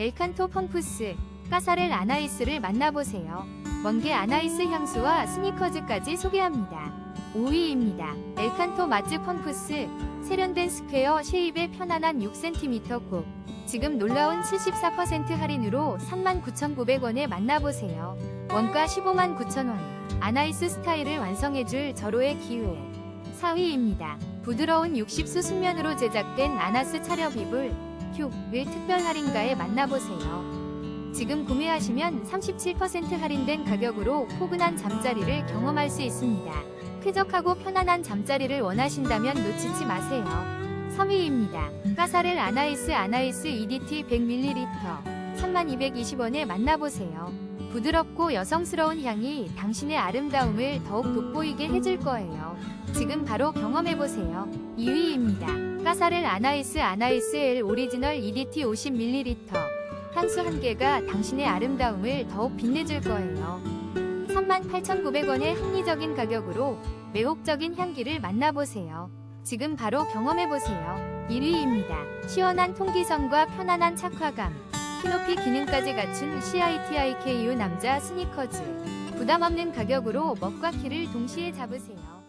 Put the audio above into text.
엘칸토 펌프스, 까사렐 아나이스를 만나보세요. 먼게 아나이스 향수와 스니커즈까지 소개합니다. 5위입니다. 엘칸토 마즈 펌프스, 세련된 스퀘어 쉐입의 편안한 6cm 곱. 지금 놀라운 74% 할인으로 39,900원에 만나보세요. 원가 15만 9천원. 아나이스 스타일을 완성해줄 절호의 기회. 4위입니다. 부드러운 60수 순면으로 제작된 아나스 차렵 이불 큐를 특별 할인가에 만나보세요. 지금 구매하시면 37% 할인된 가격으로 포근한 잠자리를 경험할 수 있습니다. 쾌적하고 편안한 잠자리를 원하신다면 놓치지 마세요. 3위입니다. 까사렐 아나이스 아나이스 EDT 100ml 3220원에 만나보세요. 부드럽고 여성스러운 향이 당신의 아름다움을 더욱 돋보이게 해줄 거예요. 지금 바로 경험해보세요. 2위입니다. 까사렐 아나이스 아나이스 L 오리지널 EDT 50ml 향수 한 개가 당신의 아름다움을 더욱 빛내줄 거예요. 38,900원의 합리적인 가격으로 매혹적인 향기를 만나보세요. 지금 바로 경험해보세요. 1위입니다. 시원한 통기성과 편안한 착화감, 키높이 기능까지 갖춘 CITIKU 남자 스니커즈. 부담 없는 가격으로 먹과 키를 동시에 잡으세요.